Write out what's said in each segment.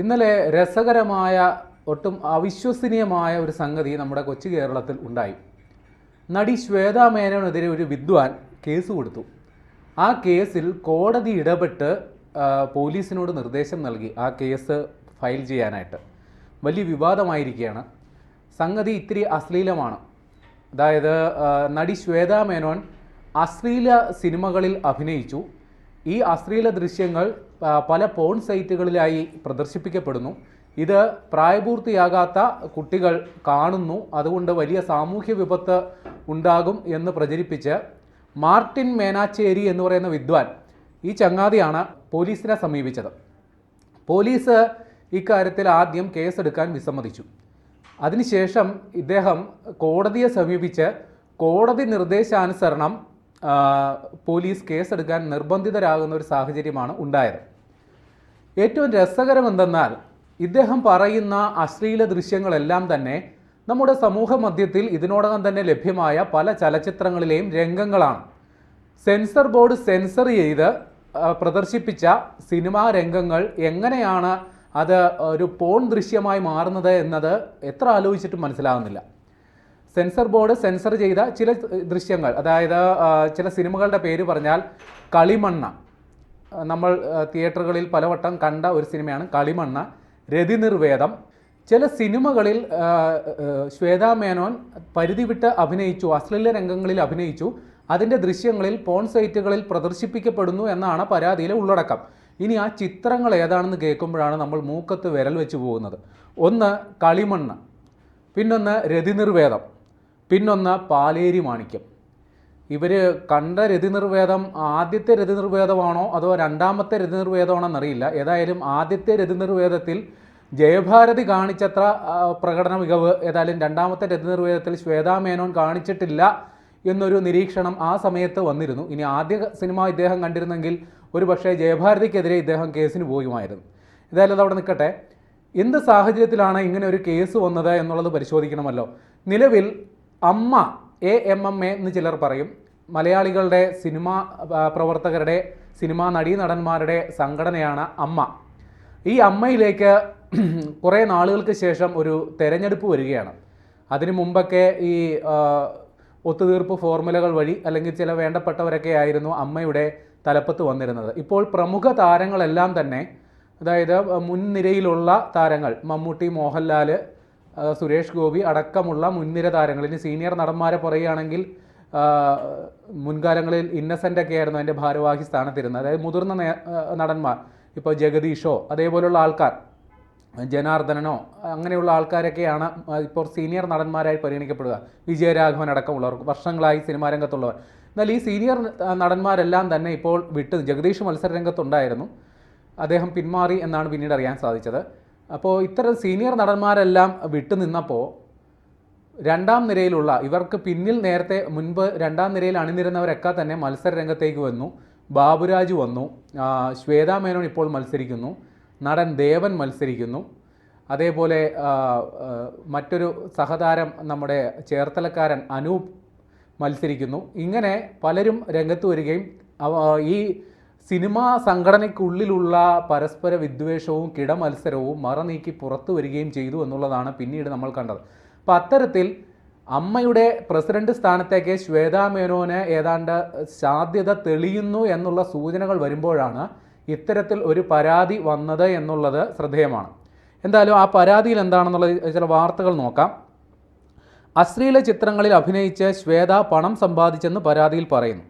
ഇന്നലെ രസകരമായ ഒട്ടും അവിശ്വസനീയമായ ഒരു സംഗതി നമ്മുടെ കൊച്ചു കേരളത്തിൽ ഉണ്ടായി. നടി ശ്വേതാ മേനോനെതിരെ ഒരു വിദ്വാൻ കേസ് കൊടുത്തു. ആ കേസിൽ കോടതി ഇടപെട്ട് പോലീസിനോട് നിർദ്ദേശം നൽകി ആ കേസ് ഫയൽ ചെയ്യാനായിട്ട്. വലിയ വിവാദമായിരിക്കുകയാണ്. സംഗതി ഇത്തിരി അശ്ലീലമാണ്. അതായത് നടി ശ്വേതാ മേനോൻ അശ്ലീല സിനിമകളിൽ അഭിനയിച്ചു. ഈ അശ്ലീല ദൃശ്യങ്ങൾ പല പോൺ സൈറ്റുകളിലായി പ്രദർശിപ്പിക്കപ്പെടുന്നു. ഇത് പ്രായപൂർത്തിയാകാത്ത കുട്ടികൾ കാണുന്നു. അതുകൊണ്ട് വലിയ സാമൂഹ്യ വിപത്ത് ഉണ്ടാകും എന്ന് പ്രചരിപ്പിച്ച് മാർട്ടിൻ മേനാച്ചേരി എന്ന് പറയുന്ന വിദ്വാൻ ഈ ചങ്ങാതിയാണ് പോലീസിനെ സമീപിച്ചത്. പോലീസ് ഇക്കാര്യത്തിൽ ആദ്യം കേസെടുക്കാൻ വിസമ്മതിച്ചു. അതിനുശേഷം ഇദ്ദേഹം കോടതിയെ സമീപിച്ച് കോടതി നിർദ്ദേശാനുസരണം പോലീസ് കേസെടുക്കാൻ നിർബന്ധിതരാകുന്ന ഒരു സാഹചര്യമാണ് ഉണ്ടായത്. ഏറ്റവും രസകരം എന്തെന്നാൽ ഇദ്ദേഹം പറയുന്ന അശ്ലീല ദൃശ്യങ്ങളെല്ലാം തന്നെ നമ്മുടെ സമൂഹ മധ്യത്തിൽ ഇതിനോടകം തന്നെ ലഭ്യമായ പല ചലച്ചിത്രങ്ങളിലെയും രംഗങ്ങളാണ്. സെൻസർ ബോർഡ് സെൻസർ ചെയ്ത് പ്രദർശിപ്പിച്ച സിനിമാ രംഗങ്ങൾ എങ്ങനെയാണ് അത് ഒരു പോൺ ദൃശ്യമായി മാറുന്നത് എന്നത് എത്ര ആലോചിച്ചിട്ടും മനസ്സിലാകുന്നില്ല. സെൻസർ ബോർഡ് സെൻസർ ചെയ്ത ചില ദൃശ്യങ്ങൾ അതായത് ചില സിനിമകളുടെ പേര് പറഞ്ഞാൽ കളിമണ്ണ. നമ്മൾ തിയേറ്ററുകളിൽ പലവട്ടം കണ്ട ഒരു സിനിമയാണ് കളിമണ്ണ രതിനിർവേദം. ചില സിനിമകളിൽ ശ്വേതാ മേനോൻ പരിധി വിട്ട് അഭിനയിച്ചു അശ്ലീല രംഗങ്ങളിൽ അഭിനയിച്ചു. അതിന്റെ ദൃശ്യങ്ങളിൽ പോൺ സൈറ്റുകളിൽ പ്രദർശിപ്പിക്കപ്പെടുന്നു എന്നാണ് പരാതിയിലെ ഉള്ളടക്കം. ഇനി ആ ചിത്രങ്ങൾ ഏതാണെന്ന് കേൾക്കുമ്പോഴാണ് നമ്മൾ മൂക്കത്ത് വിരൽ വെച്ച് പോകുന്നത്. ഒന്ന് കളിമണ്ണ് പിന്നൊന്ന് രതിനിർവേദം. പിന്നൊന്ന് പാലേരി മാണിക്യം. ഇവർ കണ്ട രതിനിർവേദം ആദ്യത്തെ രതിനിർവേദമാണോ അതോ രണ്ടാമത്തെ രതിനിർവേദമാണോ എന്നറിയില്ല ഏതായാലും ആദ്യത്തെ രതിനിർവേദത്തിൽ ജയഭാരതി കാണിച്ചത്ര പ്രകടന മികവ് ഏതായാലും രണ്ടാമത്തെ രതിനിർവേദത്തിൽ ശ്വേതാ മേനോൻ കാണിച്ചിട്ടില്ല എന്നൊരു നിരീക്ഷണം ആ സമയത്ത് വന്നിരുന്നു. ഇനി ആദ്യ സിനിമ ഇദ്ദേഹം കണ്ടിരുന്നെങ്കിൽ ഒരു പക്ഷേ ജയഭാരതിക്കെതിരെ ഇദ്ദേഹം കേസിന് പോകുമായിരുന്നു. ഏതായാലും അതവിടെ നിൽക്കട്ടെ. എന്ത് സാഹചര്യത്തിലാണ് ഇങ്ങനെ ഒരു കേസ് വന്നത് എന്നുള്ളത് പരിശോധിക്കണമല്ലോ. നിലവിൽ അമ്മ എ എം എം എ എന്ന് ചിലർ പറയും. മലയാളികളുടെ സിനിമാ പ്രവർത്തകരുടെ സിനിമാ നടീനടന്മാരുടെ സംഘടനയാണ് അമ്മ. ഈ അമ്മയിലേക്ക് കുറേ നാളുകൾക്ക് ശേഷം ഒരു തെരഞ്ഞെടുപ്പ് വരികയാണ്. അതിനു മുമ്പൊക്കെ ഈ ഒത്തുതീർപ്പ് ഫോർമുലകൾ വഴി അല്ലെങ്കിൽ ചില വേണ്ടപ്പെട്ടവരൊക്കെ ആയിരുന്നു അമ്മയുടെ തലപ്പത്ത് വന്നിരുന്നത്. ഇപ്പോൾ പ്രമുഖ താരങ്ങളെല്ലാം തന്നെ അതായത് മുൻനിരയിലുള്ള താരങ്ങൾ മമ്മൂട്ടി മോഹൻലാൽ സുരേഷ് ഗോപി അടക്കമുള്ള മുൻനിര താരങ്ങൾ. ഇനി സീനിയർ നടന്മാരെ പറയുകയാണെങ്കിൽ മുൻകാലങ്ങളിൽ ഇന്നസെന്റ് ഒക്കെ ആയിരുന്നു അതിന്റെ ഭാരവാഹി സ്ഥാനത്തിരുന്നത്. അതായത് മുതിർന്ന നടന്മാർ ഇപ്പോൾ ജഗദീഷോ അതേപോലെയുള്ള ആൾക്കാർ ജനാർദ്ദനനോ അങ്ങനെയുള്ള ആൾക്കാരൊക്കെയാണ് ഇപ്പോൾ സീനിയർ നടന്മാരായി പരിഗണിക്കപ്പെടുക. വിജയരാഘവൻ അടക്കമുള്ളവർ വർഷങ്ങളായി സിനിമാ രംഗത്തുള്ളവർ. എന്നാൽ ഈ സീനിയർ നടന്മാരെല്ലാം തന്നെ ഇപ്പോൾ വിട്ട് ജഗദീഷ് മത്സര രംഗത്തുണ്ടായിരുന്നു അദ്ദേഹം പിന്മാറി എന്നാണ് പിന്നീട് അറിയാൻ സാധിച്ചത്. അപ്പോൾ ഇത്തരം സീനിയർ നടന്മാരെല്ലാം വിട്ടുനിന്നപ്പോൾ രണ്ടാം നിരയിലുള്ള ഇവർക്ക് പിന്നിൽ നേരത്തെ മുൻപ് രണ്ടാം നിരയിൽ അണിനിരുന്നവരൊക്കെ തന്നെ മത്സര രംഗത്തേക്ക് വന്നു. ബാബുരാജ് വന്നു. ശ്വേതാ മേനോൻ ഇപ്പോൾ മത്സരിക്കുന്നു. നടൻ ദേവൻ മത്സരിക്കുന്നു. അതേപോലെ മറ്റൊരു സഹതാരം നമ്മുടെ ചേർത്തലക്കാരൻ അനൂപ് മത്സരിക്കുന്നു. ഇങ്ങനെ പലരും രംഗത്ത് വരികയും ഈ സിനിമാ സംഘടനയ്ക്കുള്ളിലുള്ള പരസ്പര വിദ്വേഷവും കിടമത്സരവും മറനീക്കി പുറത്തു വരികയും ചെയ്തു എന്നുള്ളതാണ് പിന്നീട് നമ്മൾ കണ്ടത്. അപ്പം അത്തരത്തിൽ അമ്മയുടെ പ്രസിഡന്റ് സ്ഥാനത്തേക്ക് ശ്വേതാ മേനോന് ഏതാണ്ട് സാധ്യത തെളിയുന്നു എന്നുള്ള സൂചനകൾ വരുമ്പോഴാണ് ഇത്തരത്തിൽ ഒരു പരാതി വന്നത് എന്നുള്ളത് ശ്രദ്ധേയമാണ്. എന്തായാലും ആ പരാതിയിൽ എന്താണെന്നുള്ള ചില വാർത്തകൾ നോക്കാം. അശ്ലീല ചിത്രങ്ങളിൽ അഭിനയിച്ച് ശ്വേത പണം സമ്പാദിച്ചെന്ന് പരാതിയിൽ പറയുന്നു.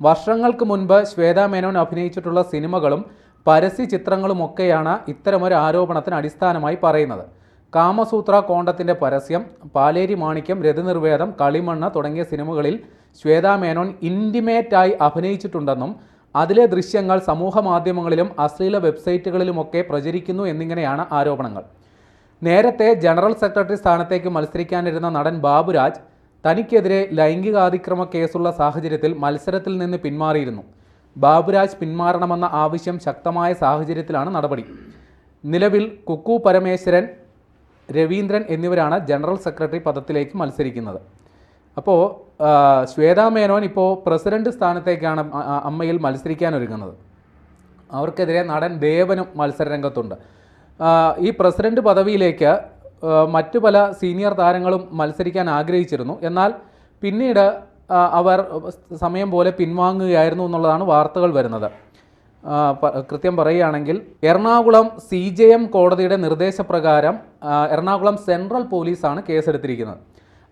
വർഷങ്ങൾക്ക് മുൻപ് ശ്വേതാ മേനോൻ അഭിനയിച്ചിട്ടുള്ള സിനിമകളും പരസ്യ ചിത്രങ്ങളുമൊക്കെയാണ് ഇത്തരമൊരു ആരോപണത്തിന് അടിസ്ഥാനമായി പറയുന്നത്. കാമസൂത്ര കോണ്ടത്തിന്റെ പരസ്യം പാലേരി മാണിക്യം രതിനിർവേദം കളിമണ്ണ് തുടങ്ങിയ സിനിമകളിൽ ശ്വേതാ മേനോൻ ഇന്റിമേറ്റായി അഭിനയിച്ചിട്ടുണ്ടെന്നും അതിലെ ദൃശ്യങ്ങൾ സമൂഹ മാധ്യമങ്ങളിലും അശ്ലീല വെബ്സൈറ്റുകളിലുമൊക്കെ പ്രചരിക്കുന്നു എന്നിങ്ങനെയാണ് ആരോപണങ്ങൾ. നേരത്തെ ജനറൽ സെക്രട്ടറി സ്ഥാനത്തേക്ക് മത്സരിക്കാനിരുന്ന നടൻ ബാബുരാജ് തനിക്കെതിരെ ലൈംഗികാതിക്രമ കേസുള്ള സാഹചര്യത്തിൽ മത്സരത്തിൽ നിന്ന് പിന്മാറിയിരുന്നു. ബാബുരാജ് പിന്മാറണമെന്ന ആവശ്യം ശക്തമായ സാഹചര്യത്തിലാണ് നടപടി. നിലവിൽ കുക്കു പരമേശ്വരൻ രവീന്ദ്രൻ എന്നിവരാണ് ജനറൽ സെക്രട്ടറി പദത്തിലേക്ക് മത്സരിക്കുന്നത്. അപ്പോൾ ശ്വേതാ മേനോൻ ഇപ്പോൾ പ്രസിഡന്റ് സ്ഥാനത്തേക്കാണ് അമ്മയിൽ മത്സരിക്കാൻ ഒരുങ്ങുന്നത് അവർക്കെതിരെ നടൻ ദേവനും മത്സര രംഗത്തുണ്ട് ഈ പ്രസിഡന്റ് പദവിയിലേക്ക് മറ്റു പല സീനിയർ താരങ്ങളും മത്സരിക്കാൻ ആഗ്രഹിച്ചിരുന്നു. എന്നാൽ പിന്നീട് അവർ സമയം പോലെ പിൻവാങ്ങുകയായിരുന്നു എന്നുള്ളതാണ് വാർത്തകൾ വരുന്നത്. കൃത്യം പറയുകയാണെങ്കിൽ എറണാകുളം സി ജെ എം കോടതിയുടെ നിർദ്ദേശപ്രകാരം എറണാകുളം സെൻട്രൽ പോലീസാണ് കേസെടുത്തിരിക്കുന്നത്.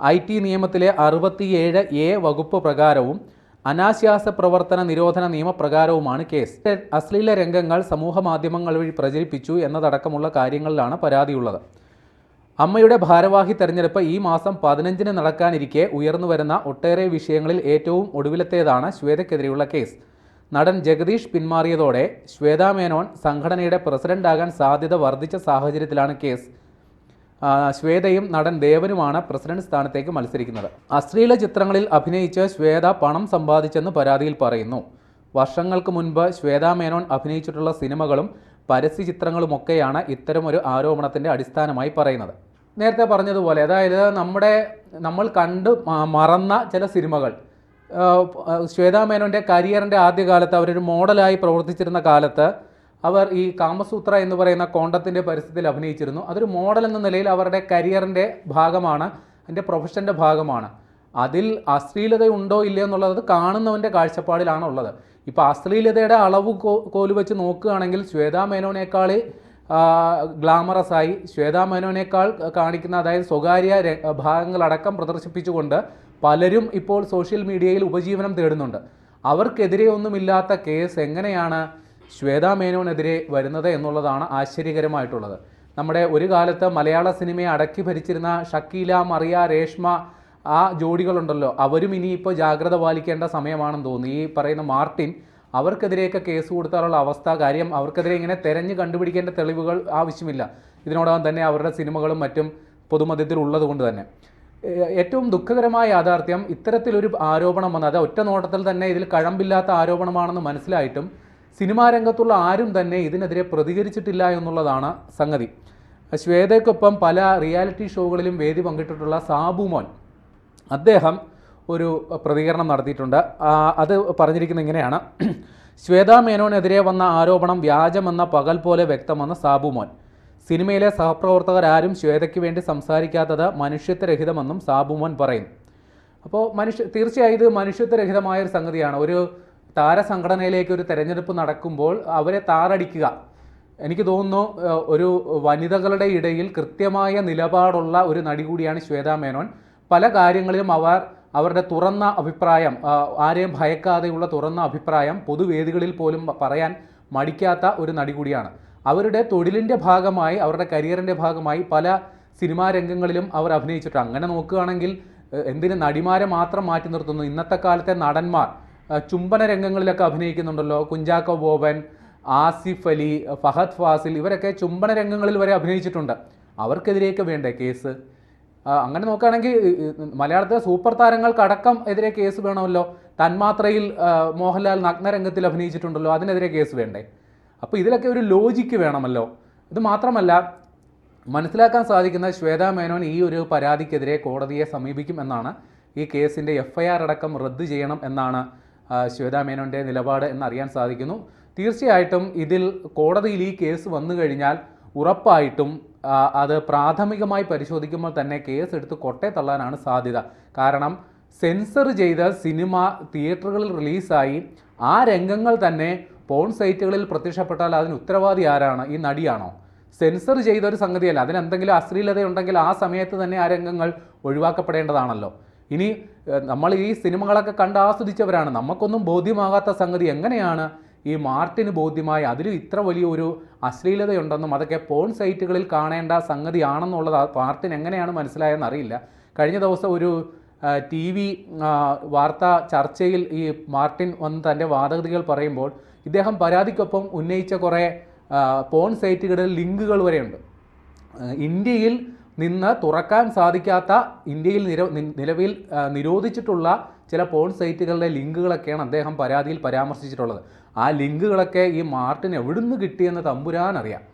ഐ ടി നിയമത്തിലെ അറുപത്തിയേഴ് എ വകുപ്പ് പ്രകാരവും അനാശാസ പ്രവർത്തന നിരോധന നിയമപ്രകാരവുമാണ് കേസ്. അശ്ലീല രംഗങ്ങൾ സമൂഹ മാധ്യമങ്ങൾ വഴി പ്രചരിപ്പിച്ചു എന്നതടക്കമുള്ള കാര്യങ്ങളിലാണ് പരാതിയുള്ളത്. അമ്മയുടെ ഭാരവാഹി തെരഞ്ഞെടുപ്പ് ഈ മാസം പതിനഞ്ചിന് നടക്കാനിരിക്കെ ഉയർന്നു വരുന്ന ഒട്ടേറെ വിഷയങ്ങളിൽ ഏറ്റവും ഒടുവിലത്തേതാണ് ശ്വേതയ്ക്കെതിരെയുള്ള കേസ്. നടൻ ജഗദീഷ് പിന്മാറിയതോടെ ശ്വേതാ മേനോൻ സംഘടനയുടെ പ്രസിഡന്റാകാൻ സാധ്യത വർദ്ധിച്ച സാഹചര്യത്തിലാണ് കേസ്. ശ്വേതയും നടൻ ദേവനുമാണ് പ്രസിഡന്റ് സ്ഥാനത്തേക്ക് മത്സരിക്കുന്നത്. അശ്ലീല ചിത്രങ്ങളിൽ അഭിനയിച്ച് ശ്വേത പണം സമ്പാദിച്ചെന്ന് പരാതിയിൽ പറയുന്നു. വർഷങ്ങൾക്ക് മുൻപ് ശ്വേതാ മേനോൻ അഭിനയിച്ചിട്ടുള്ള സിനിമകളും പരസ്യ ചിത്രങ്ങളുമൊക്കെയാണ് ഒരു ആരോപണത്തിന്റെ അടിസ്ഥാനമായി പറയുന്നത്. നേരത്തെ പറഞ്ഞതുപോലെ അതായത് നമ്മുടെ നമ്മൾ കണ്ട് മറന്ന ചില സിനിമകൾ ശ്വേതാ മേനോന്റെ കരിയറിന്റെ ആദ്യകാലത്ത് അവരൊരു മോഡലായി പ്രവർത്തിച്ചിരുന്ന കാലത്ത് അവർ ഈ കാമസൂത്ര എന്ന് പറയുന്ന കോണ്ടത്തിന്റെ പരസ്യത്തിൽ അഭിനയിച്ചിരുന്നു. അതൊരു മോഡൽ എന്ന നിലയിൽ അവരുടെ കരിയറിന്റെ ഭാഗമാണ് അതിന്റെ പ്രൊഫഷന്റെ ഭാഗമാണ്. അതിൽ അശ്ലീലത ഉണ്ടോ ഇല്ലയോ എന്നുള്ളത് കാണുന്നവന്റെ കാഴ്ചപ്പാടിലാണ് ഉള്ളത് ഇപ്പോൾ അശ്ലീലതയുടെ അളവ് കോൽ വെച്ച് നോക്കുകയാണെങ്കിൽ ശ്വേതാ മേനോനേക്കാൾ ഗ്ലാമറസ് ആയി. ശ്വേതാ മേനോനേക്കാൾ കാണിക്കുന്ന അതായത് സ്വകാര്യ ഭാഗങ്ങളടക്കം പ്രദർശിപ്പിച്ചുകൊണ്ട് പലരും ഇപ്പോൾ സോഷ്യൽ മീഡിയയിൽ ഉപജീവനം തേടുന്നുണ്ട്. അവർക്കെതിരെ ഒന്നുമില്ലാത്ത കേസ് എങ്ങനെയാണ് ശ്വേതാ മേനോനെതിരെ വരുന്നത് എന്നുള്ളതാണ് ആശ്ചര്യകരമായിട്ടുള്ളത്. നമ്മുടെ ഒരു കാലത്ത് മലയാള സിനിമയെ അടക്കി ഭരിച്ചിരുന്ന ഷക്കീല മറിയ രേഷ്മ ആ ജോഡികളുണ്ടല്ലോ. അവരും ഇനിയിപ്പോൾ ജാഗ്രത പാലിക്കേണ്ട സമയമാണെന്ന് തോന്നുന്നു. ഈ പറയുന്ന മാർട്ടിൻ അവർക്കെതിരെയൊക്കെ കേസ് കൊടുത്താലുള്ള അവസ്ഥ കാര്യം അവർക്കെതിരെ ഇങ്ങനെ തെരഞ്ഞു കണ്ടുപിടിക്കേണ്ട തെളിവുകൾ ആവശ്യമില്ല. ഇതിനോടകം തന്നെ അവരുടെ സിനിമകളും മറ്റും പൊതുമധ്യത്തിൽ ഉള്ളതുകൊണ്ട് തന്നെ. ഏറ്റവും ദുഃഖകരമായ യാഥാർത്ഥ്യം ഇത്തരത്തിലൊരു ആരോപണം വന്നത് അത് ഒറ്റ നോട്ടത്തിൽ തന്നെ ഇതിൽ കഴമ്പില്ലാത്ത ആരോപണമാണെന്ന് മനസ്സിലായിട്ടും സിനിമാ രംഗത്തുള്ള ആരും തന്നെ ഇതിനെതിരെ പ്രതികരിച്ചിട്ടില്ല എന്നുള്ളതാണ് സംഗതി. ശ്വേതയ്ക്കൊപ്പം പല റിയാലിറ്റി ഷോകളിലും വേദി പങ്കിട്ടിട്ടുള്ള സാബു മോൻ. അദ്ദേഹം ഒരു പ്രതികരണം നടത്തിയിട്ടുണ്ട്. അത് പറഞ്ഞിരിക്കുന്നത് ഇങ്ങനെയാണ്. ശ്വേതാ മേനോനെതിരെ വന്ന ആരോപണം വ്യാജമെന്ന പകൽ പോലെ വ്യക്തമെന്ന് സാബു മോൻ. സിനിമയിലെ സഹപ്രവർത്തകരാരും ശ്വേതയ്ക്ക് വേണ്ടി സംസാരിക്കാത്തത് മനുഷ്യത്വരഹിതമെന്നും സാബു മോൻ പറയുന്നു. അപ്പോൾ മനുഷ്യ തീർച്ചയായും ഇത് മനുഷ്യത്വരഹിതമായ ഒരു സംഗതിയാണ്. ഒരു താരസംഘടനയിലേക്ക് ഒരു തെരഞ്ഞെടുപ്പ് നടക്കുമ്പോൾ അവരെ താറടിക്കുക. എനിക്ക് തോന്നുന്നു ഒരു വനിതകളുടെ ഇടയിൽ കൃത്യമായ നിലപാടുള്ള ഒരു നടി കൂടിയാണ് ശ്വേതാ മേനോൻ. പല കാര്യങ്ങളിലും അവർ അവരുടെ തുറന്ന അഭിപ്രായം ആരെയും ഭയക്കാതെയുള്ള തുറന്ന അഭിപ്രായം പൊതുവേദികളിൽ പോലും പറയാൻ മടിക്കാത്ത ഒരു നടി കൂടിയാണ്. അവരുടെ തൊഴിലിന്റെ ഭാഗമായി അവരുടെ കരിയറിന്റെ ഭാഗമായി പല സിനിമാ രംഗങ്ങളിലും അവർ അഭിനയിച്ചിട്ടുണ്ട്. അങ്ങനെ നോക്കുകയാണെങ്കിൽ എന്തിന് നടിമാരെ മാത്രം മാറ്റി നിർത്തുന്നു? ഇന്നത്തെ കാലത്തെ നടന്മാർ ചുംബന രംഗങ്ങളിലൊക്കെ അഭിനയിക്കുന്നുണ്ടല്ലോ. കുഞ്ചാക്കോ ബോബൻ ആസിഫ് അലി ഫഹദ് ഫാസിൽ ഇവരൊക്കെ ചുംബന രംഗങ്ങളിൽ വരെ അഭിനയിച്ചിട്ടുണ്ട്. അവർക്കെതിരെയൊക്കെ വേണ്ടേ കേസ്? അങ്ങനെ നോക്കുകയാണെങ്കിൽ മലയാളത്തിലെ സൂപ്പർ താരങ്ങൾക്കടക്കം എതിരെ കേസ് വേണമല്ലോ. തന്മാത്രയിൽ മോഹൻലാൽ നഗ്നരംഗത്തിൽ അഭിനയിച്ചിട്ടുണ്ടല്ലോ അതിനെതിരെ കേസ് വേണ്ടേ? അപ്പോൾ ഇതിലൊക്കെ ഒരു ലോജിക്ക് വേണമല്ലോ. ഇത് മാത്രമല്ല മനസ്സിലാക്കാൻ സാധിക്കുന്ന ശ്വേതാ മേനോൻ ഈ ഒരു പരാതിക്കെതിരെ കോടതിയെ സമീപിക്കും എന്നാണ് ഈ കേസിന്റെ എഫ് ഐ ആർ അടക്കം റദ്ദ് ചെയ്യണം എന്നാണ് ശ്വേതാ മേനോന്റെ നിലപാട് എന്നറിയാൻ സാധിക്കുന്നു. തീർച്ചയായിട്ടും ഇതിൽ കോടതിയിൽ ഈ കേസ് വന്നു കഴിഞ്ഞാൽ ഉറപ്പായിട്ടും അത് പ്രാഥമികമായി പരിശോധിക്കുമ്പോൾ തന്നെ കേസ് എടുത്ത് കൊട്ടേ തള്ളാനാണ് സാധ്യത. കാരണം സെൻസർ ചെയ്ത സിനിമ തിയേറ്ററുകളിൽ റിലീസായി ആ രംഗങ്ങൾ തന്നെ പോൺ സൈറ്റുകളിൽ പ്രത്യക്ഷപ്പെട്ടാൽ അതിന് ഉത്തരവാദി ആരാണ്? ഈ നടിയാണോ? സെൻസർ ചെയ്ത ഒരു സംഗതിയല്ല. അതിനെന്തെങ്കിലും അശ്ലീലത ഉണ്ടെങ്കിൽ ആ സമയത്ത് തന്നെ ആ രംഗങ്ങൾ ഒഴിവാക്കപ്പെടേണ്ടതാണല്ലോ. ഇനി നമ്മൾ ഈ സിനിമകളൊക്കെ കണ്ട് ആസ്വദിച്ചവരാണ്. നമുക്കൊന്നും ബോധ്യമാകാത്ത സംഗതി എങ്ങനെയാണ്? ഈ മാർട്ടിന് ബോധ്യമായി അതിലും ഇത്ര വലിയ ഒരു അശ്ലീലതയുണ്ടെന്നും അതൊക്കെ പോൺ സൈറ്റുകളിൽ കാണേണ്ട സംഗതിയാണെന്നുള്ളത് മാർട്ടിന് എങ്ങനെയാണ് മനസ്സിലായെന്ന് അറിയില്ല. കഴിഞ്ഞ ദിവസം ഒരു ടി വി വാർത്താ ചർച്ചയിൽ ഈ മാർട്ടിൻ വന്ന് തന്റെ വാദഗതികൾ പറയുമ്പോൾ ഇദ്ദേഹം പരാതിക്കൊപ്പം ഉന്നയിച്ച കുറേ പോൺ സൈറ്റുകളിൽ ലിങ്കുകൾ വരെയുണ്ട്. ഇന്ത്യയിൽ നിന്ന് തുറക്കാൻ സാധിക്കാത്ത ഇന്ത്യയിൽ നിലവിൽ നിരോധിച്ചിട്ടുള്ള ചില പോൺ സൈറ്റുകളുടെ ലിങ്കുകളൊക്കെയാണ് അദ്ദേഹം പരാതിയിൽ പരാമർശിച്ചിട്ടുള്ളത്. ആ ലിങ്കുകളൊക്കെ ഈ മാർട്ടിന് എവിടുന്ന് കിട്ടിയെന്ന് തമ്പുരാൻ അറിയാം